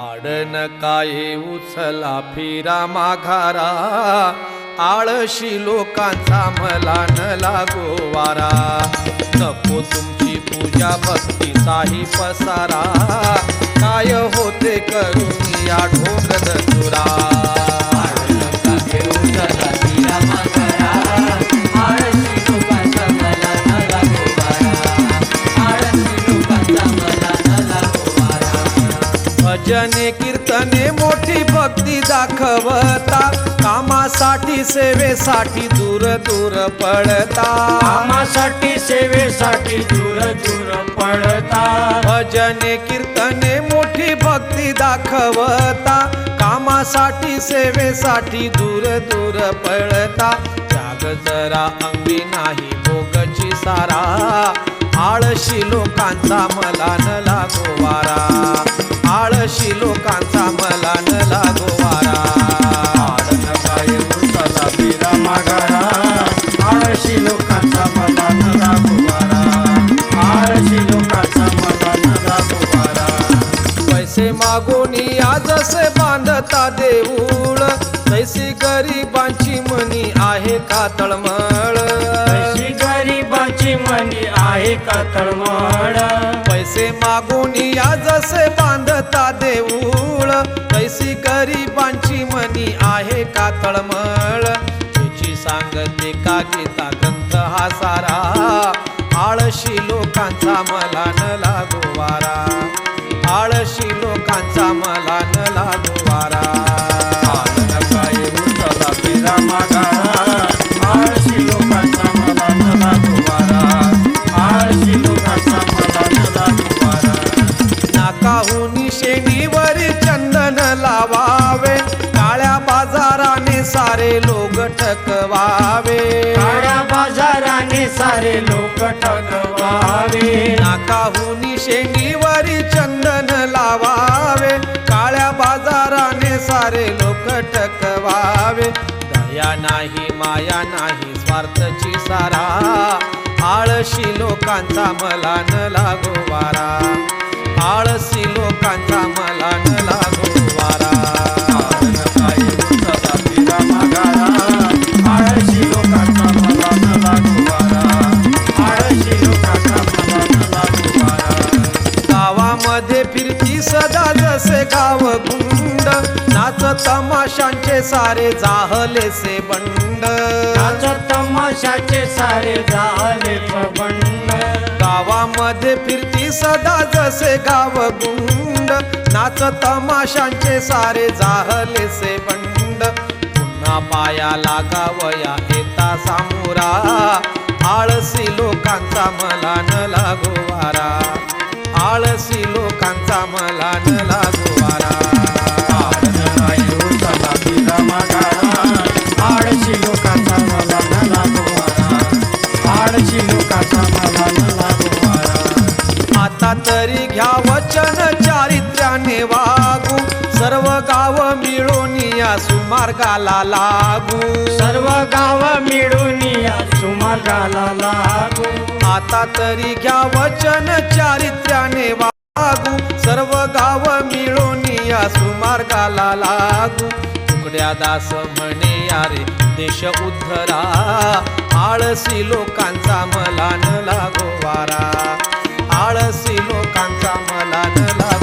आडन काय उचला फिरा माघारा आळशी लोकांचा मला न लागो वारा. नको तुमची पूजा भक्तीचाही पसारा काय होते करून या ढोंग भजने कीर्तने मोठी भक्ती दाखवता. कामासाठी सेवेसाठी दूर दूर पळता कामासाठी सेवेसाठी दूर दूर पडता. भजने कीर्तने मोठी भक्ती दाखवता. कामासाठी सेवेसाठी दूर दूर पळता त्याग जरा अंगी नाही भोगची सारा. आळशी लोकांचा मला न लागो वारा. लोकांचा मला न लागो वारा. आडन काय उचला बिरा माघारा. आळशी लोकांचा मला न लागू वारा. आळशी लोकांचा मला न लागू वारा. पैसे मागून आज जसे बांधता देऊळ. तैसी गरिबांची मनी आहे का तळमळ गरिबाची मनी आहे का तळमळ पैसे मागून या जसे बांधता देऊळ. तैसी गरीबांची मनी आहे का तळमळ तुझी सांगते का गीता ग्रंथ हा सारा. आळशी लोकांचा मला न लागो वारा. शेंडीवर चंदन लावावे. काळ्या बाजाराने सारे लोक ठकवावे. काळ्या बाजाराने सारे लोक ठगवावे नाकाहुनी शेंडीवर चंदन लावावे. काळ्या बाजाराने सारे लोक ठकवावे. दया नाही माया नाही स्वार्थची सारा. आळशी लोकांचा मला न लागो वारा. आळशी लोकांचा मला वारा. आळशी लोकांचा मला वारा. आळशी लोकांचा मला वारा. गावामध्ये फिरती सदा जसे गाव गुंड. नाच तमाशांचे सारे जाहले से बंड. नाच तमाशाचे सारे झाले बंड गावामध्ये फिरती सदा जसे गाव गुंड. नाच तमाशांचे सारे जाहले से बंड. पुन्हा पाया गावया येता सामोरा. आळसी लोकांचा मला न लागो वारा. आळसी लोकांचा मला न लागो तरी घ्या वचन चारित्र्याने वागू. सर्व गाव मिळून या सुमार्गाला लागू. सर्व गाव मिळून या सुमार्गाला लागू. आता तरी घ्या वचन चारित्र्याने वागू. सर्व गाव मिळून या सुमार्गाला लागू. तुकड्या दास म्हणे यारे देश उद्धरा आळसी लोकांचा मला न लागो वारा. आळसी लोकांचा मला न